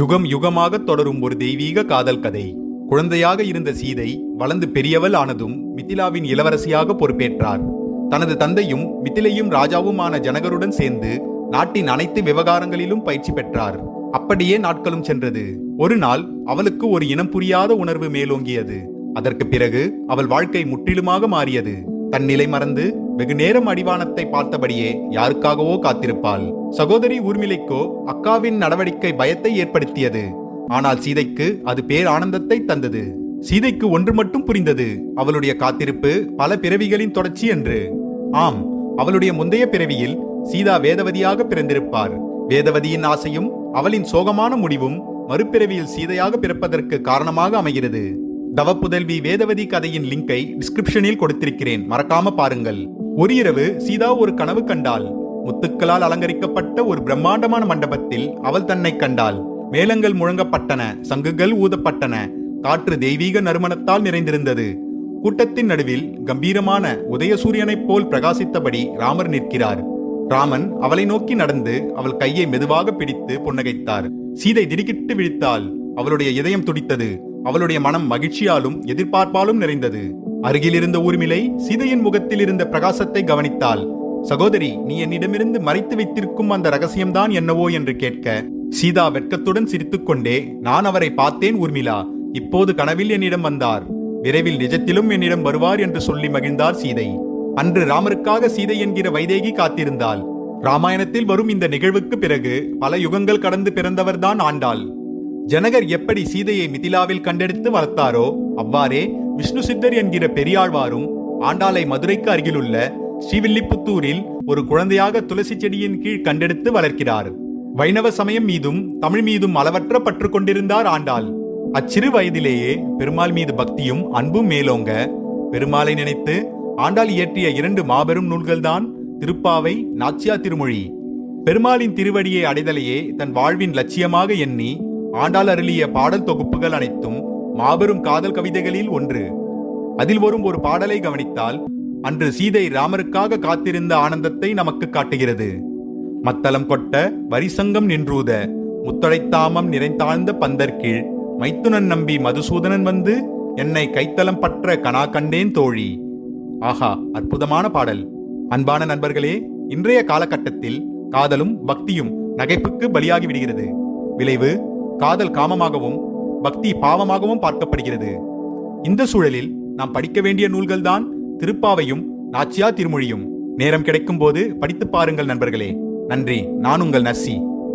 யுகம் யுகமாக தொடரும் ஒரு தெய்வீக காதல் கதை. குழந்தையாக இருந்த சீதை வளர்ந்து பெரியவள் ஆனதும் மிதிலாவின் இளவரசியாக பொறுப்பேற்றார். தனது தந்தையும் மிதிலையும் ராஜாவுமான ஜனகருடன் சேர்ந்து நாட்டின் அனைத்து விவகாரங்களிலும் பயிற்சி பெற்றார். அப்படியே நாட்களும் சென்றது. ஒரு நாள் அவளுக்கு ஒரு இனம் புரியாத உணர்வு மேலோங்கியது. அதற்கு பிறகு அவள் வாழ்க்கை முற்றிலுமாக மாறியது. தன் நிலை மறந்து வெகு நேரம் அடிவானத்தை பார்த்தபடியே யாருக்காகவோ காத்திருப்பாள். சகோதரி ஊர்மிளைக்கோ அக்காவின் நடவடிக்கை பயத்தை ஏற்படுத்தியது. ஆனால் சீதைக்கு அது பேர் ஆனந்தத்தை தந்தது. சீதைக்கு ஒன்று மட்டும் புரிந்தது. அவளுடைய காத்திருப்பு பல பிறவிகளின் தொடர்ச்சி என்று. ஆம் அவளுடைய முந்தைய பிறவியில் சீதா வேதவதியாக பிறந்திருப்பார். வேதவதியின் ஆசையும் அவளின் சோகமான முடிவும் மறுபிறவியில் சீதையாக பிறப்பதற்கு காரணமாக அமைகிறது. தவப்புதல்வி வேதவதி கதையின் லிங்கை டிஸ்கிரிப்ஷனில் கொடுத்திருக்கிறேன். மறக்காம பாருங்கள். ஒரு இரவு சீதா ஒரு கனவு கண்டாள். முத்துக்களால் அலங்கரிக்கப்பட்ட ஒரு பிரம்மாண்டமான மண்டபத்தில் அவள் தன்னை கண்டாள். மேளங்கள் முழங்கப்பட்டன சங்குகள் ஊதப்பட்டன காற்று தெய்வீக நறுமணத்தால் நிறைந்திருந்தது. கூட்டத்தின் நடுவில் கம்பீரமான உதயசூரியனைப் போல் பிரகாசித்தபடி ராமர் நிற்கிறார். ராமன் அவளை நோக்கி நடந்து அவள் கையை மெதுவாக பிடித்து புன்னகைத்தார். சீதை திடுக்கிட்டு விழித்தாள். அவளுடைய இதயம் துடித்தது. அவளுடைய மனம் மகிழ்ச்சியாலும் எதிர்பார்ப்பாலும் நிறைந்தது. அருகில் இருந்த ஊர்மிளை சீதையின் முகத்தில் இருந்த பிரகாசத்தை கவனித்தாள். சகோதரி நீ என்னிடமிருந்து மறைத்து வைத்திருக்கும் அந்த ரகசியம்தான் என்னவோ என்று கேட்க சீதா வெட்கத்துடன் சிரித்துக்கொண்டே நான் அவரை பார்த்தேன் ஊர்மிளா. இப்போது கனவில் என்னிடம் வந்தார். விரைவில் நிஜத்திலும் என்னிடம் வருவார் என்று சொல்லி மகிழ்ந்தார் சீதை. அன்று ராமருக்காக சீதை என்கிற வைதேகி காத்திருந்தாள். ராமாயணத்தில் வரும் இந்த நிகழ்வுக்கு பிறகு பல யுகங்கள் கடந்து பிறந்தவர்தான் ஆண்டாள். ஜனகர் எப்படி சீதையை மிதிலாவில் கண்டெடுத்து வளர்த்தாரோ அவ்வாறே விஷ்ணு சித்தர் என்கிற பெரியாழ்வாரும் ஆண்டாளை மதுரைக்கு அருகிலுள்ள ஸ்ரீவில்லிபுத்தூரில் ஒரு குழந்தையாக துளசி செடியின் கீழ் கண்டெடுத்து வளர்க்கிறார். வைணவ சமயம் மீதும் தமிழ் மீதும் அளவற்ற பற்று கொண்டிருந்தார் ஆண்டாள். அச்சிறு வயதிலேயே பெருமாள் மீது பக்தியும் அன்பும் மேலோங்க. பெருமாளை நினைத்து ஆண்டாள் இயற்றிய இரண்டு மாபெரும் நூல்கள்தான் திருப்பாவை நாச்சியா திருமொழி. பெருமாளின் திருவடியை அடைதலையே தன் வாழ்வின் லட்சியமாக எண்ணி ஆண்டாள் அருளிய பாடல் தொகுப்புகள் அனைத்தும் மாபெரும் காதல் கவிதைகளில் ஒன்று. அதில் வரும் ஒரு பாடலை கவனித்தால் அன்று சீதை ராமருக்காக காத்திருந்த ஆனந்தத்தை நமக்கு காட்டுகிறது. மத்தளம் கொட்ட வரிசங்கம் நின்றூத முத்தழைத்தாமம் நிறைந்தாழ்ந்த பந்தற்கீழ் மைத்துனன் நம்பி மதுசூதனன் வந்து என்னை கைத்தலம் பற்ற கனா கண்டேன் தோழி. ஆஹா அற்புதமான பாடல். அன்பான நண்பர்களே இன்றைய காலகட்டத்தில் காதலும் பக்தியும் நகைப்புக்கு பலியாகி விடுகிறது. விளைவு காதல் காமமாகவும் பக்தி பாவமாகவும் பார்க்கப்படுகிறது. இந்த சூழலில் நாம் படிக்க வேண்டிய நூல்கள்தான் திருப்பாவையும் நாச்சியா திருமொழியும். நேரம் கிடைக்கும் போது படித்துப் பாருங்கள் நண்பர்களே. நன்றி. நான் உங்கள் நர்சி.